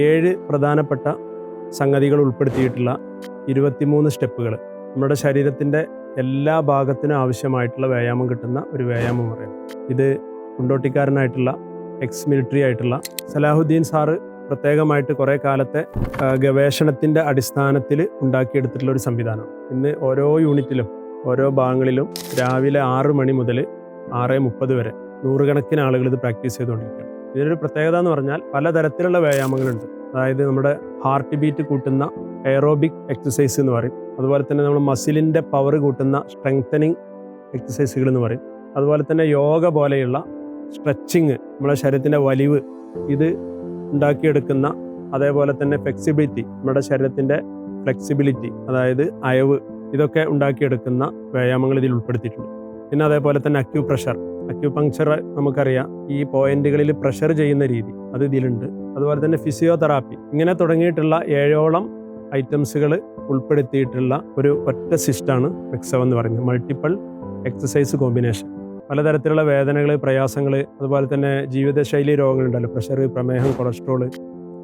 ഏഴ് പ്രധാനപ്പെട്ട സംഗതികൾ ഉൾപ്പെടുത്തിയിട്ടുള്ള ഇരുപത്തിമൂന്ന് സ്റ്റെപ്പുകൾ. നമ്മുടെ ശരീരത്തിന്റെ എല്ലാ ഭാഗത്തിനും ആവശ്യമായിട്ടുള്ള വ്യായാമം കിട്ടുന്ന ഒരു വ്യായാമം പറയും ഇത് കുണ്ടോട്ടിക്കാരനായിട്ടുള്ള എക്സ് മിലിറ്ററി ആയിട്ടുള്ള സലാഹുദ്ദീൻ സാറ് പ്രത്യേകമായിട്ട് കുറേ കാലത്തെ ഗവേഷണത്തിന്റെ അടിസ്ഥാനത്തിൽ ഉണ്ടാക്കിയെടുത്തിട്ടുള്ള ഒരു സംവിധാനമാണ് ഇന്ന് ഓരോ യൂണിറ്റിലും ഓരോ ഭാഗങ്ങളിലും രാവിലെ ആറ് മണി മുതൽ ആറ് മുപ്പത് വരെ നൂറുകണക്കിന് ആളുകൾ ഇത് പ്രാക്ടീസ് ചെയ്തുകൊണ്ടിരിക്കുകയാണ്. ഇതിനൊരു പ്രത്യേകത എന്ന് പറഞ്ഞാൽ പലതരത്തിലുള്ള വ്യായാമങ്ങളുണ്ട്. അതായത് നമ്മുടെ ഹാർട്ട് ബീറ്റ് കൂട്ടുന്ന എയറോബിക് എക്സസൈസ് എന്ന് പറയും. അതുപോലെ തന്നെ നമ്മൾ മസിലിന്റെ പവർ കൂട്ടുന്ന സ്ട്രെങ്തനിങ് എക്സസൈസുകൾ എന്ന് പറയും. അതുപോലെ തന്നെ യോഗ പോലെയുള്ള സ്ട്രെച്ചിങ് നമ്മുടെ ശരീരത്തിന്റെ വലിവ് ഇത് ഉണ്ടാക്കിയെടുക്കുന്ന അതേപോലെ തന്നെ ഫ്ലെക്സിബിലിറ്റി നമ്മുടെ ശരീരത്തിന്റെ ഫ്ലെക്സിബിലിറ്റി അതായത് അയവ് ഇതൊക്കെ ഉണ്ടാക്കിയെടുക്കുന്ന വ്യായാമങ്ങൾ ഇതിൽ ഉൾപ്പെടുത്തിയിട്ടുണ്ട്. പിന്നെ അതേപോലെ തന്നെ അക്യൂ പ്രഷർ അക്യൂപങ്ക്ചർ നമുക്കറിയാം. ഈ പോയിന്റുകളിൽ പ്രഷർ ചെയ്യുന്ന രീതി. അത് ഇതിലുണ്ട്. അതുപോലെ തന്നെ ഫിസിയോതെറാപ്പി ഇങ്ങനെ തുടങ്ങിയിട്ടുള്ള ഏഴോളം ഐറ്റംസുകൾ ഉൾപ്പെടുത്തിയിട്ടുള്ള ഒരു ഒറ്റ സിസ്റ്റാണ് എക്സവ് എന്ന് പറയുന്നത്. മൾട്ടിപ്പിൾ എക്സസൈസ് കോമ്പിനേഷൻ പലതരത്തിലുള്ള വേദനകൾ പ്രയാസങ്ങൾ അതുപോലെ തന്നെ ജീവിതശൈലി രോഗങ്ങളുണ്ടല്ലോ. പ്രഷർ പ്രമേഹം കൊളസ്ട്രോൾ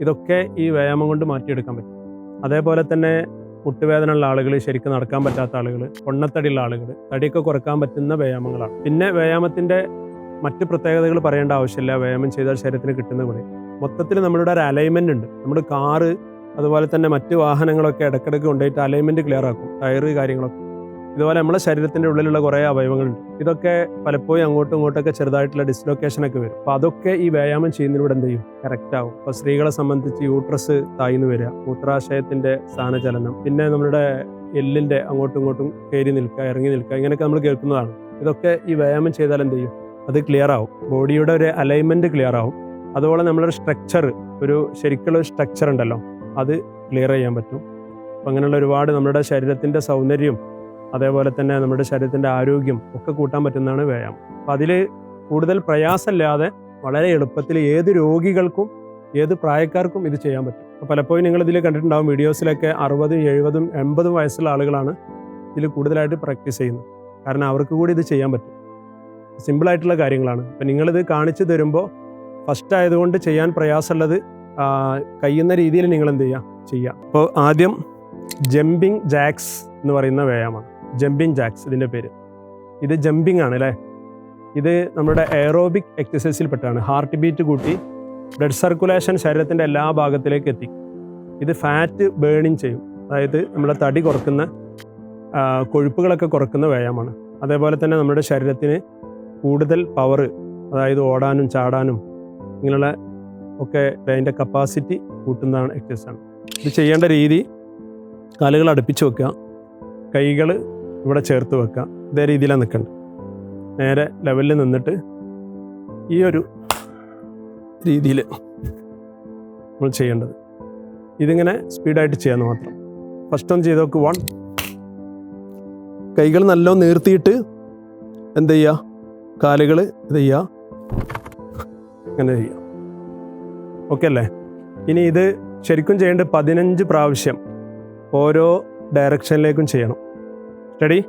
ഇതൊക്കെ ഈ വ്യായാമം കൊണ്ട് മാറ്റിയെടുക്കാൻ പറ്റും. അതേപോലെ തന്നെ മുട്ടുവേദന ഉള്ള ആളുകൾ ശരിക്കും നടക്കാൻ പറ്റാത്ത ആളുകൾ പൊണ്ണത്തടിയുള്ള ആളുകൾ തടിയൊക്കെ കുറയ്ക്കാൻ പറ്റുന്ന വ്യായാമങ്ങളാണ്. പിന്നെ വ്യായാമത്തിന്റെ മറ്റ് പ്രത്യേകതകൾ പറയേണ്ട ആവശ്യമില്ല. വ്യായാമം ചെയ്താൽ ശരീരത്തിന് കിട്ടുന്ന ഗുണം. മൊത്തത്തിൽ നമ്മളുടെ ഒരു അലൈൻമെന്റ് ഉണ്ട്. നമ്മുടെ കാറ് അതുപോലെ തന്നെ മറ്റ് വാഹനങ്ങളൊക്കെ ഇടയ്ക്കിടയ്ക്ക് കൊണ്ടുപോയിട്ട് അലൈൻമെന്റ് ക്ലിയർ ആക്കും. ടയറ് കാര്യങ്ങളൊക്കെ. ഇതുപോലെ നമ്മുടെ ശരീരത്തിന്റെ ഉള്ളിലുള്ള കുറേ അവയവങ്ങളുണ്ട്. ഇതൊക്കെ പലപ്പോഴും അങ്ങോട്ടും ഇങ്ങോട്ടൊക്കെ ചെറുതായിട്ടുള്ള ഡിസ്ലൊക്കേഷൻ ഒക്കെ വരും. അപ്പോൾ അതൊക്കെ ഈ വ്യായാമം ചെയ്യുന്നതിലൂടെ എന്ത് ചെയ്യും? കറക്റ്റ് ആവും. അപ്പോൾ സ്ത്രീകളെ സംബന്ധിച്ച് യൂട്രസ് താഴ്ന്നു വരിക മൂത്രാശയത്തിന്റെ സ്ഥാനചലനം പിന്നെ നമ്മുടെ എല്ലിന്റെ അങ്ങോട്ടും ഇങ്ങോട്ടും കയറി നിൽക്കുക ഇറങ്ങി നിൽക്കുക ഇങ്ങനെയൊക്കെ നമ്മൾ കേൾക്കുന്നതാണ്. ഇതൊക്കെ ഈ വ്യായാമം ചെയ്താൽ എന്ത് ചെയ്യും? അത് ക്ലിയർ ആവും. ബോഡിയുടെ ഒരു അലൈൻമെന്റ് ക്ലിയർ ആവും. അതുപോലെ നമ്മളൊരു സ്ട്രക്ചർ ഒരു ശരിക്കുള്ള സ്ട്രക്ചർ ഉണ്ടല്ലോ അത് ക്ലിയർ ചെയ്യാൻ പറ്റും. അപ്പം അങ്ങനെയുള്ള ഒരുപാട് നമ്മുടെ ശരീരത്തിന്റെ സൗന്ദര്യം അതേപോലെ തന്നെ നമ്മുടെ ശരീരത്തിന്റെ ആരോഗ്യം ഒക്കെ കൂട്ടാൻ പറ്റുന്നതാണ് വ്യായാമം. അപ്പം അതിൽ കൂടുതൽ പ്രയാസമില്ലാതെ വളരെ എളുപ്പത്തിൽ ഏത് രോഗികൾക്കും ഏത് പ്രായക്കാർക്കും ഇത് ചെയ്യാൻ പറ്റും. അപ്പോൾ പലപ്പോഴും നിങ്ങൾ ഇതിൽ കണ്ടിട്ടുണ്ടാകും വീഡിയോസിലൊക്കെ അറുപതും എഴുപതും എൺപതും വയസ്സുള്ള ആളുകളാണ് ഇതിൽ കൂടുതലായിട്ട് പ്രാക്ടീസ് ചെയ്യുന്നത്. കാരണം അവർക്ക് കൂടി ഇത് ചെയ്യാൻ പറ്റും. സിമ്പിളായിട്ടുള്ള കാര്യങ്ങളാണ്. അപ്പം നിങ്ങളിത് കാണിച്ചു തരുമ്പോൾ ഫസ്റ്റ് ആയതുകൊണ്ട് ചെയ്യാൻ പ്രയാസമുള്ളത് കഴിയുന്ന രീതിയിൽ നിങ്ങൾ എന്ത് ചെയ്യുക? ചെയ്യുക. അപ്പോൾ ആദ്യം ജമ്പിങ് ജാക്സ് എന്ന് പറയുന്ന വ്യായാമമാണ്. ജമ്പിങ് ജാക്സ് ഇതിന്റെ പേര്. ഇത് ജമ്പിങ് ആണ് അല്ലേ? ഇത് നമ്മുടെ എയറോബിക് എക്സസൈസിൽ പെട്ടാണ് ഹാർട്ട് ബീറ്റ് കൂട്ടി ബ്ലഡ് സർക്കുലേഷൻ ശരീരത്തിന്റെ എല്ലാ ഭാഗത്തിലേക്ക് എത്തി. ഇത് ഫാറ്റ് ബേണിങ് ചെയ്യും. അതായത് നമ്മുടെ തടി കുറക്കുന്ന കൊഴുപ്പുകളൊക്കെ കുറക്കുന്ന വ്യായാമമാണ്. അതേപോലെ തന്നെ നമ്മുടെ ശരീരത്തിന് കൂടുതൽ പവർ അതായത് ഓടാനും ചാടാനും ഇങ്ങനെയുള്ള ഒക്കെ അതിന്റെ കപ്പാസിറ്റി കൂട്ടുന്നതാണ് എക്സസൈസാണ് ഇത് ചെയ്യേണ്ട രീതി കാലുകൾ അടുപ്പിച്ച് വെക്കുക. കൈകൾ ഇവിടെ ചേർത്ത് വെക്കുക ഇതേ രീതിയിലാണ് നിൽക്കേണ്ടത് നേരെ ലെവലിൽ നിന്നിട്ട് ഈ ഒരു രീതിയിൽ നമ്മൾ ചെയ്യേണ്ടത്. ഇതിങ്ങനെ സ്പീഡായിട്ട് ചെയ്യാന്ന് മാത്രം. ഫസ്റ്റ് ഒന്ന് ചെയ്ത് നോക്ക്. വൺ കൈകൾ നല്ലോണം നീർത്തിയിട്ട് എന്ത് ചെയ്യുക? കാലുകൾ ഇത് ചെയ്യുക. അങ്ങനെ ചെയ്യുക. ഓക്കെ അല്ലേ? ഇനി ഇത് ശരിക്കും ചെയ്യേണ്ടത് പതിനഞ്ച് പ്രാവശ്യം ഓരോ ഡയറക്ഷനിലേക്കും ചെയ്യണം. റെഡി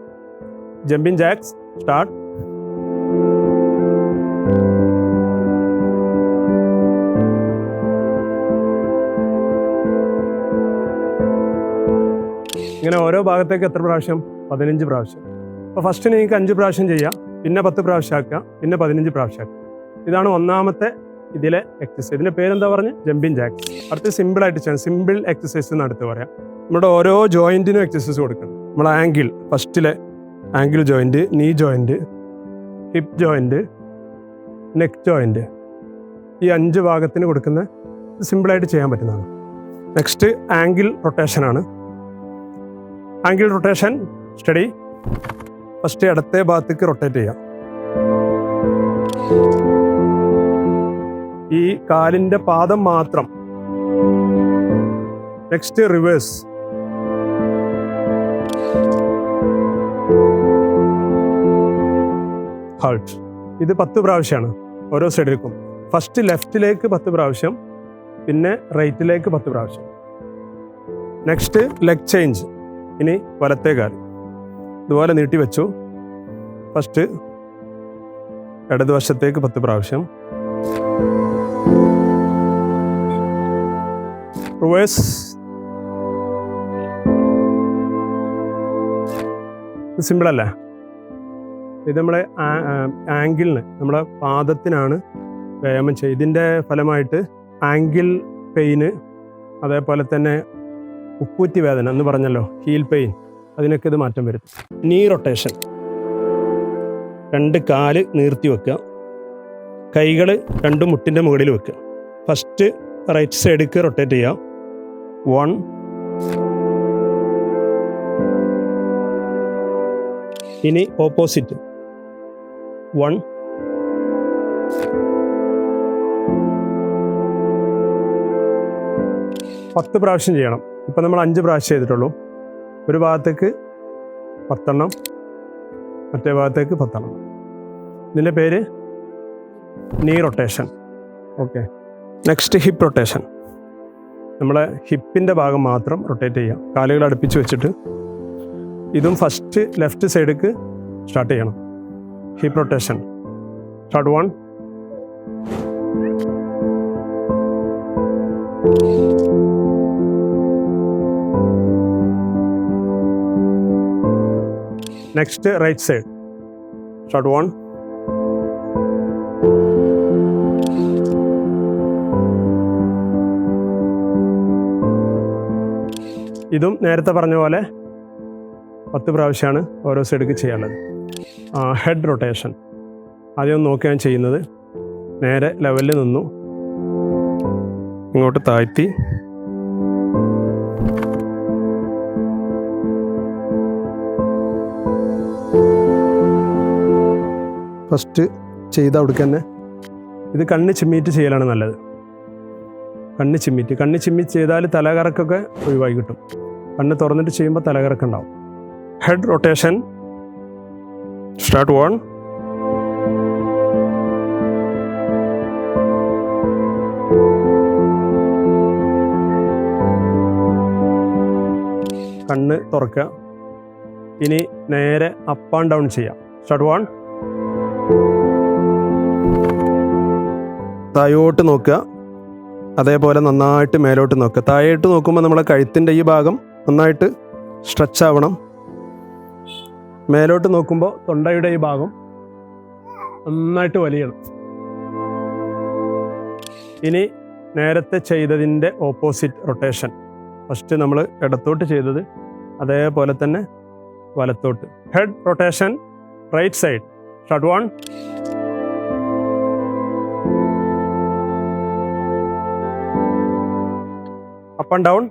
ജമ്പിങ് ജാക്സ് സ്റ്റാർട്ട് ഇങ്ങനെ ഓരോ ഭാഗത്തേക്ക് എത്ര പ്രാവശ്യം? പതിനഞ്ച് പ്രാവശ്യം. അപ്പോൾ ഫസ്റ്റ് നിങ്ങൾക്ക് അഞ്ച് പ്രാവശ്യം ചെയ്യാം. പിന്നെ പത്ത് പ്രാവശ്യം ആക്കുക പിന്നെ പതിനഞ്ച് പ്രാവശ്യം ആക്കുക ഇതാണ് ഒന്നാമത്തെ ഇതിലെ എക്സസൈസ് ഇതിന്റെ പേരെന്താ പറഞ്ഞ്? ജമ്പിങ് ജാക്സ് അടുത്ത് സിമ്പിൾ ആയിട്ട് ചെയ്യാം. സിമ്പിൾ എക്സസൈസ് എന്ന് അടുത്ത് പറയാം. നമ്മുടെ ഓരോ ജോയിന്റിനും എക്സസൈസ് കൊടുക്കണം. നമ്മൾ ankle ഫസ്റ്റിലെ ankle joint knee joint hip joint neck joint ഈ അഞ്ച് ഭാഗത്തിന് കൊടുക്കുന്ന സിമ്പിളായിട്ട് ചെയ്യാൻ പറ്റുന്നതാണ്. നെക്സ്റ്റ് ആംഗിൾ റൊട്ടേഷനാണ് ആംഗിൾ റൊട്ടേഷൻ സ്റ്റഡി ഫസ്റ്റ് ഇടത്തെ ഭാഗത്തേക്ക് റൊട്ടേറ്റ് ചെയ്യാം ഈ കാലിന്റെ പാദം മാത്രം. നെക്സ്റ്റ് റിവേഴ്സ് ഹൾട്ട് ഇത് പത്ത് പ്രാവശ്യമാണ് ഓരോ സൈഡിലേക്കും ഫസ്റ്റ് ലെഫ്റ്റിലേക്ക് പത്ത് പ്രാവശ്യം. പിന്നെ റൈറ്റിലേക്ക് പത്ത് പ്രാവശ്യം. നെക്സ്റ്റ് ലെഗ് ചേഞ്ച് ഇനി വലത്തേ കാൽ ഇതുപോലെ നീട്ടി വെച്ചു. ഫസ്റ്റ് ഇടതുവശത്തേക്ക് പത്ത് പ്രാവശ്യം. റിവേഴ്സ് സിമ്പിൾ അല്ലേ? ഇത് നമ്മളെ ആംഗിളിന് നമ്മളെ പാദത്തിനാണ് വ്യായാമം ചെയ്യുക. ഇതിന്റെ ഫലമായിട്ട് ആംഗിൾ പെയിന് അതേപോലെ തന്നെ ഉപ്പൂറ്റി വേദന എന്ന് പറഞ്ഞല്ലോ ഹീൽ പെയിൻ അതിനൊക്കെ ഇത് മാറ്റം വരും. നീ റൊട്ടേഷൻ രണ്ട് കാൽ നീർത്തി വെക്കുക. കൈകൾ രണ്ട് മുട്ടിന്റെ മുകളിൽ വെക്കുക. ഫസ്റ്റ് റൈറ്റ് സൈഡിലേക്ക് റൊട്ടേറ്റ് ചെയ്യുക. വൺ ഇനി ഓപ്പോസിറ്റ് വൺ. പത്ത് പ്രാവശ്യം ചെയ്യണം. ഇപ്പം നമ്മൾ അഞ്ച് പ്രാവശ്യം ചെയ്തിട്ടുള്ളൂ. ഒരു ഭാഗത്തേക്ക് പത്തെണ്ണം മറ്റേ ഭാഗത്തേക്ക് പത്തെണ്ണം. ഇതിന്റെ പേര് knee rotation okay next hip rotation നമ്മളെ ഹിപ്പിന്റെ ഭാഗം മാത്രം റൊട്ടേറ്റ് ചെയ്യാം കാലുകൾ അടുപ്പിച്ച് വെച്ചിട്ട്. ഇതും ഫസ്റ്റ് ലെഫ്റ്റ് സൈഡിലേക്ക് സ്റ്റാർട്ട് ചെയ്യണം. Hip rotation. Start one next right side shot one ഇതും നേരത്തെ പറഞ്ഞ പോലെ പത്ത് പ്രാവശ്യമാണ് ഓരോ സൈഡിലേക്ക് ചെയ്യേണ്ടത് ഹെഡ് റൊട്ടേഷൻ ആദ്യം നോക്കിയാണ് ചെയ്യുന്നത്. നേരെ ലെവലിൽ നിന്നു. ഇങ്ങോട്ട് താഴ്ത്തി. ഫസ്റ്റ് ചെയ്ത അവിടേക്ക് തന്നെ. ഇത് കണ്ണ് ചിമ്മിറ്റ് ചെയ്യലാണ് നല്ലത്. കണ്ണ് ചിമ്മിറ്റ്. കണ്ണ് ചിമ്മിറ്റ് ചെയ്താൽ തലകറക്കൊക്കെ ഒഴിവായി കിട്ടും. കണ്ണ് തുറന്നിട്ട് ചെയ്യുമ്പോൾ തലകറക്കുണ്ടാവും. Head rotation. Start one. കണ്ണ് തുറക്കുക. ഇനി നേരെ അപ്പ് ആൻഡ് ഡൗൺ ചെയ്യാം. Start one. താഴോട്ട് നോക്കുക. അതേപോലെ നന്നായിട്ട് മേലോട്ട് നോക്കുക. താഴോട്ട് നോക്കുമ്പോൾ നമ്മളെ കഴുത്തിന്റെ ഈ ഭാഗം നന്നായിട്ട് സ്ട്രെച്ച് ആവണം. മേലോട്ട് നോക്കുമ്പോൾ തൊണ്ടയുടെ ഈ ഭാഗം നന്നായിട്ട് വലിയണം. ഇനി നേരത്തെ ചെയ്തതിന്റെ ഓപ്പോസിറ്റ് റൊട്ടേഷൻ ഫസ്റ്റ് നമ്മൾ ഇടത്തോട്ട് ചെയ്തത് അതേപോലെ തന്നെ വലത്തോട്ട്. Head rotation right side shut one up and down